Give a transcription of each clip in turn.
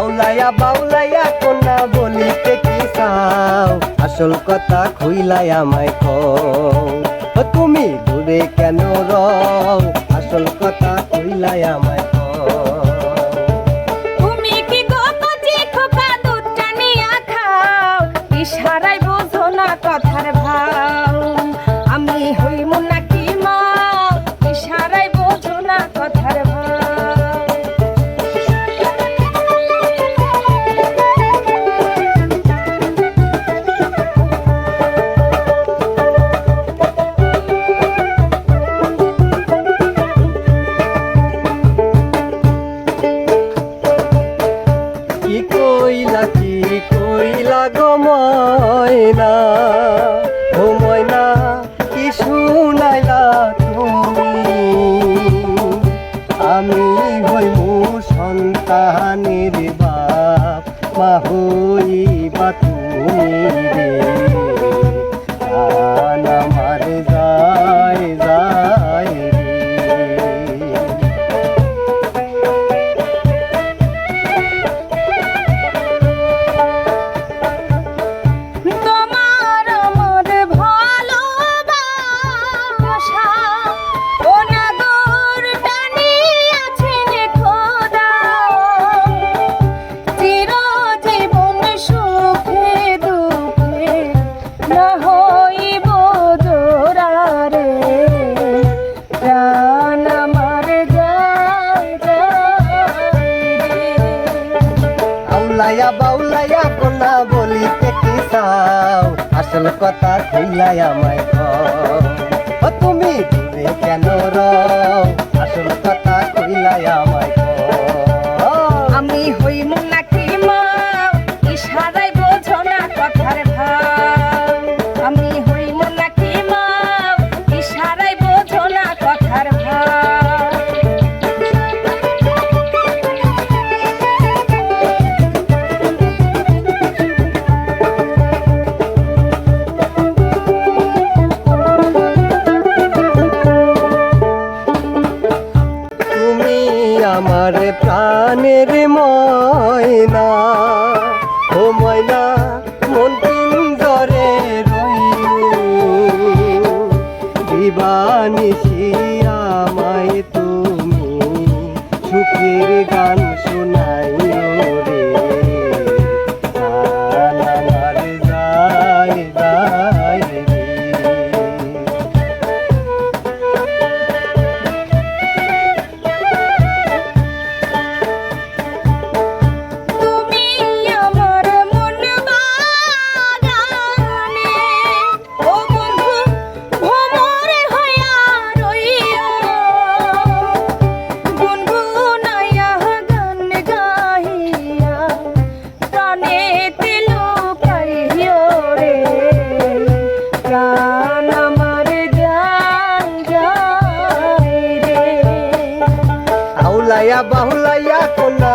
হাউলাইয়া বাউলাইয়া কোনা বলিতে কি চাও? আসল কথা খুইলাই আমায় কও। তুমি দূরে কেন রও? আসল কথা খুইলাই আমায় বাউলায়া বাউলাইয়া কোনা বলি কি চাও? আসল কথা খুইলাই আমায় ও তুমি দূরে কেন র আসল কথা খুইলাই আমায় প্রাণের ময়না। ও ময়না মন পিঞ্জরে দিবানি শিয়া মাই তুমি সুখের গান বাহুলাইয়া বাহুলাইয়া কোনা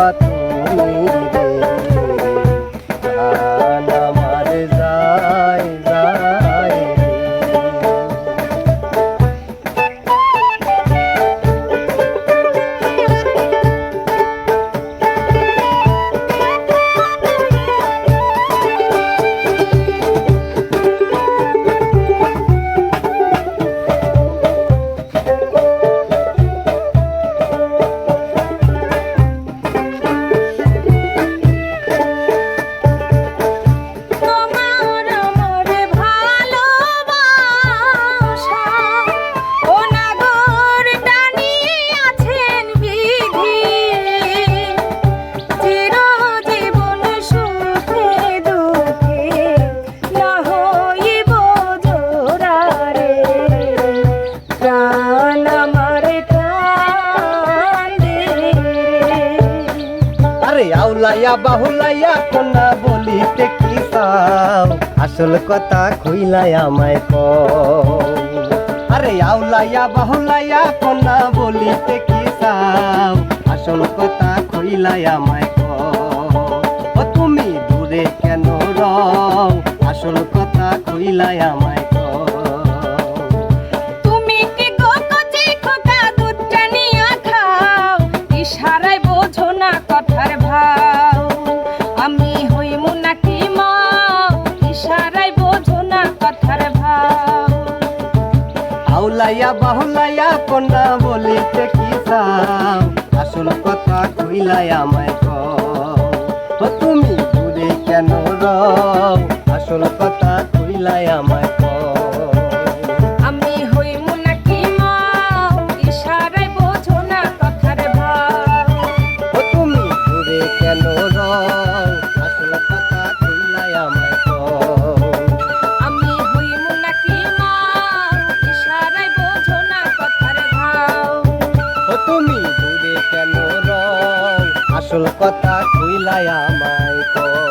তুমি আউলাইয়া বাহুলাইয়া কন্যা বলিতে কি চাও? আসল কথা খুইলাই আমায় কও। আরে আউলাইয়া বাহুলাইয়া কন্যা বলিতে কি চাও? আসল কথা খুইলাই আমায় কও। ও তুমি দূরে কেন রও? আসল কথা খুইলাই আমায় বোঝো না কথার ভাও। আমি হইমু নাকি মা, ইশারায় বোঝো না কথার ভাও। আউলাইয়া বাহুলাইয়া কন্যা বলিতে কি চাও? আসল কথা কইলাই আমায় কও। তুমি দূরে কেন রও? আসল কথা কইলাই আমায় কও